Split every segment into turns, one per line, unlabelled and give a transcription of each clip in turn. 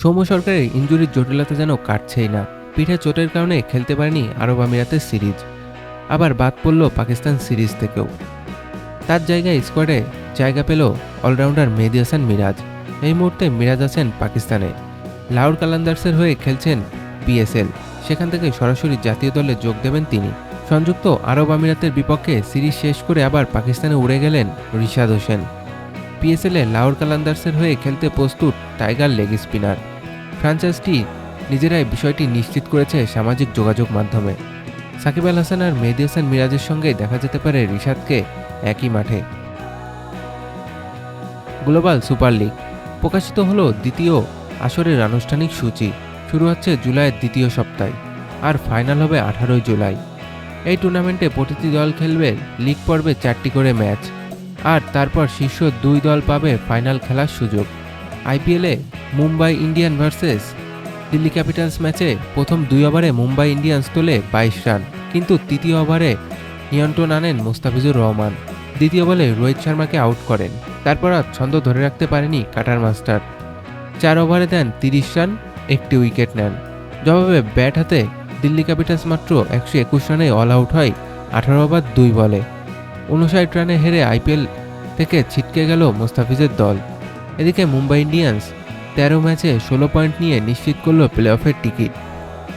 সৌম্য সরকারের ইঞ্জুরির জটিলতা যেন কাটছেই না। পিঠে চোটের কারণে খেলতে পারেনি আরব আমিরাতের সিরিজ। আবার বাদ পড়ল পাকিস্তান সিরিজ থেকেও। তার জায়গায় স্কোয়াডে জায়গা পেল অলরাউন্ডার মেহেদি হাসান মিরাজ। এই মুহূর্তে মিরাজ আছেন পাকিস্তানে। লাউর কালান্দার্সের হয়ে খেলছেন পিএসএল সেখান থেকে সরাসরি জাতীয় দলে যোগ দেবেন তিনি। সংযুক্ত আরব আমিরাতের বিপক্ষে সিরিজ শেষ করে আবার পাকিস্তানে উড়ে গেলেন রিশাদ হোসেন। পিএসএলে লাহোর কালান্দার্সের হয়ে খেলতে প্রস্তুত টাইগার লেগ স্পিনার। ফ্রাঞ্চাইজটি নিজেরাই বিষয়টি নিশ্চিত করেছে সামাজিক যোগাযোগ মাধ্যমে। সাকিব আল হাসান আর মেহেদি হাসান মিরাজের সঙ্গে দেখা যেতে পারে রিশাদকে একই মাঠে। গ্লোবাল সুপার লিগ প্রকাশিত হলো দ্বিতীয় আসরের আনুষ্ঠানিক সূচি। শুরু হচ্ছে জুলাইয়ের দ্বিতীয় সপ্তাহে আর ফাইনাল হবে আঠারোই জুলাই। এই টুর্নামেন্টে প্রতিটি দল খেলবে লিগ পর্বে চারটি করে ম্যাচ। আর তারপর শীর্ষ দুই দল পাবে ফাইনাল খেলার সুযোগ। আইপিএলে Mumbai Indian versus Delhi Capitals ম্যাচে প্রথম দুই ওভারে মুম্বাই ইন্ডিয়ান্স তোলে বাইশ রান, কিন্তু তৃতীয় ওভারে নিয়ন্ত্রণ আনেন মোস্তাফিজুর রহমান। দ্বিতীয় বলে রোহিত শর্মাকে আউট করেন। তারপর আর ছন্দ ধরে রাখতে পারেনি কাটার মাস্টার। চার ওভারে দেন তিরিশ রান, একটি উইকেট নেন। জবাবে ব্যাট হাতে দিল্লি ক্যাপিটালস মাত্র একশো একুশ রানে অল আউট হয় আঠারো ওভার দুই বলে। উনষাট রানে হেরে আইপিএল থেকে ছিটকে গেল মোস্তাফিজের দল। এদিকে মুম্বাই ইন্ডিয়ান্স তেরো ম্যাচে ষোলো পয়েন্ট নিয়ে নিশ্চিত করল প্লে অফের টিকিট।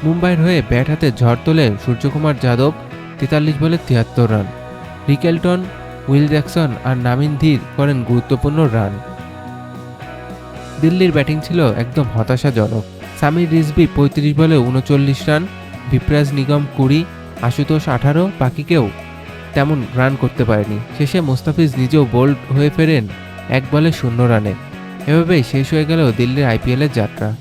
মুম্বাইয়ের হয়ে ব্যাট হাতে ঝড় তোলেন সূর্যকুমার যাদব তেতাল্লিশ বলে তিয়াত্তর রান। রিকেলটন, উইল জ্যাকসন আর নামিন ধীর করেন গুরুত্বপূর্ণ রান। দিল্লির ব্যাটিং ছিল একদম হতাশাজনক। সামির রিজবি পঁয়ত্রিশ বলে উনচল্লিশ রান, বিপ্রাজ নিগম কুড়ি, আশুতোষ আঠারো বাকি কেউ তেমন রান করতে পারেনি। শেষে মোস্তাফিজ নিজেও বোল্ড হয়ে ফেরেন এক বলে শূন্য রানে। এভাবেই শেষ হয়ে গেল দিল্লির আইপিএলের যাত্রা।